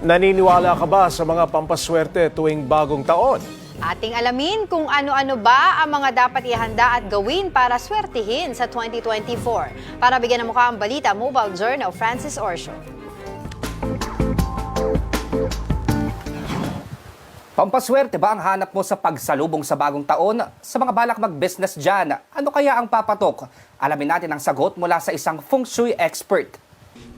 Naniniwala ka ba sa mga pampaswerte tuwing bagong taon? Ating alamin kung ano-ano ba ang mga dapat ihanda at gawin para swertihin sa 2024. Para bigyan ng mukha ang balita, Mobile Journal, Francis Orsio. Pampaswerte ba ang hanap mo sa pagsalubong sa bagong taon? Sa mga balak mag-business dyan, ano kaya ang papatok? Alamin natin ang sagot mula sa isang feng shui expert.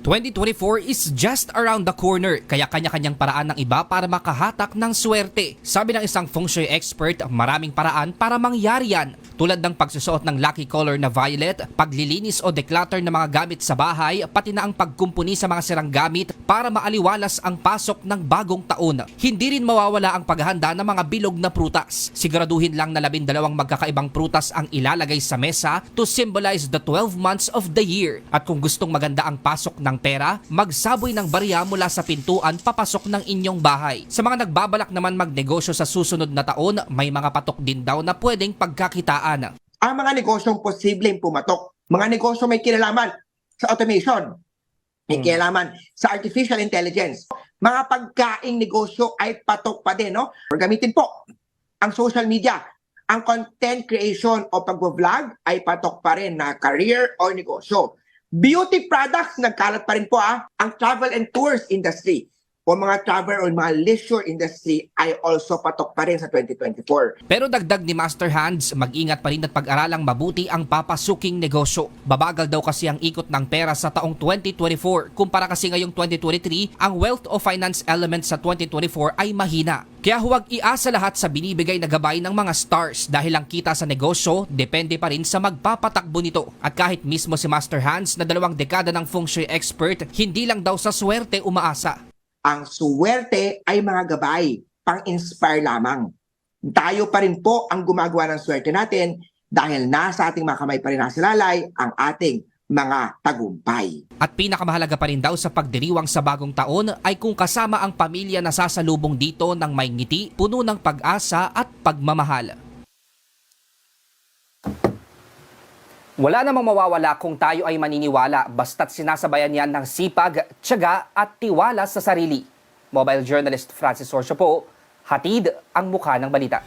2024 is just around the corner, kaya kanya-kanyang paraan ng iba para makahatak ng swerte. Sabi ng isang feng shui expert, maraming paraan para mangyari yan. Tulad ng pagsusuot ng lucky color na violet, paglilinis o declutter ng mga gamit sa bahay, pati na ang pagkumpuni sa mga sirang gamit para maaliwalas ang pasok ng bagong taon. Hindi rin mawawala ang paghahanda ng mga bilog na prutas. Siguraduhin lang na labindalawang magkakaibang prutas ang ilalagay sa mesa to symbolize the 12 months of the year. At kung gustong maganda ang pasok ng pera, magsaboy ng barya mula sa pintuan papasok ng inyong bahay. Sa mga nagbabalak naman magnegosyo sa susunod na taon, may mga patok din daw na pwedeng pagkakitaan. ang mga negosyong posibleng pumatok. Mga negosyo may kinalaman sa automation, may Hmm. kinalaman sa artificial intelligence. Mga pagkaing negosyo ay patok pa din, no? Or gamitin po ang social media. Ang content creation o pag-vlog ay patok pa rin na career or negosyo. Beauty products, nagkalat pa rin po ah. Ang travel and tours industry o mga travel or mga leisure industry ay also patok pa rin sa 2024. Pero dagdag ni Master Hands, mag-ingat pa rin at pag-aralang mabuti ang papasuking negosyo. Babagal daw kasi ang ikot ng pera sa taong 2024. Kumpara kasi ngayong 2023, ang wealth o finance element sa 2024 ay mahina. Kaya huwag iasa lahat sa binibigay na gabay ng mga stars dahil ang kita sa negosyo depende pa rin sa magpapatakbo nito. At kahit mismo si Master Hands na dalawang dekada ng feng shui expert, hindi lang daw sa swerte umaasa. Ang suwerte ay mga gabay, pang-inspire lamang. Tayo pa rin po ang gumagawa ng swerte natin dahil nasa ating mga kamay pa rin nasilalay ang ating mga tagumpay. At pinakamahalaga pa rin daw sa pagdiriwang sa bagong taon ay kung kasama ang pamilya na sasalubong dito ng may ngiti, puno ng pag-asa at pagmamahal. Wala namang mawawala kung tayo ay maniniwala basta't sinasabayan yan ng sipag, tiyaga at tiwala sa sarili. Mobile journalist Francis Orsio po, hatid ang mukha ng balita.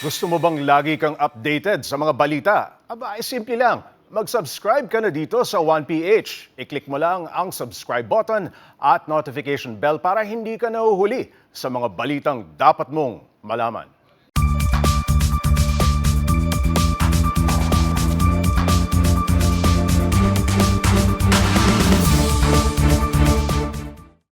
Gusto mo bang lagi kang updated sa mga balita? Aba, ay simple lang. Mag-subscribe ka na dito sa 1PH. I-click mo lang ang subscribe button at notification bell para hindi ka nahuhuli sa mga balitang dapat mong malaman.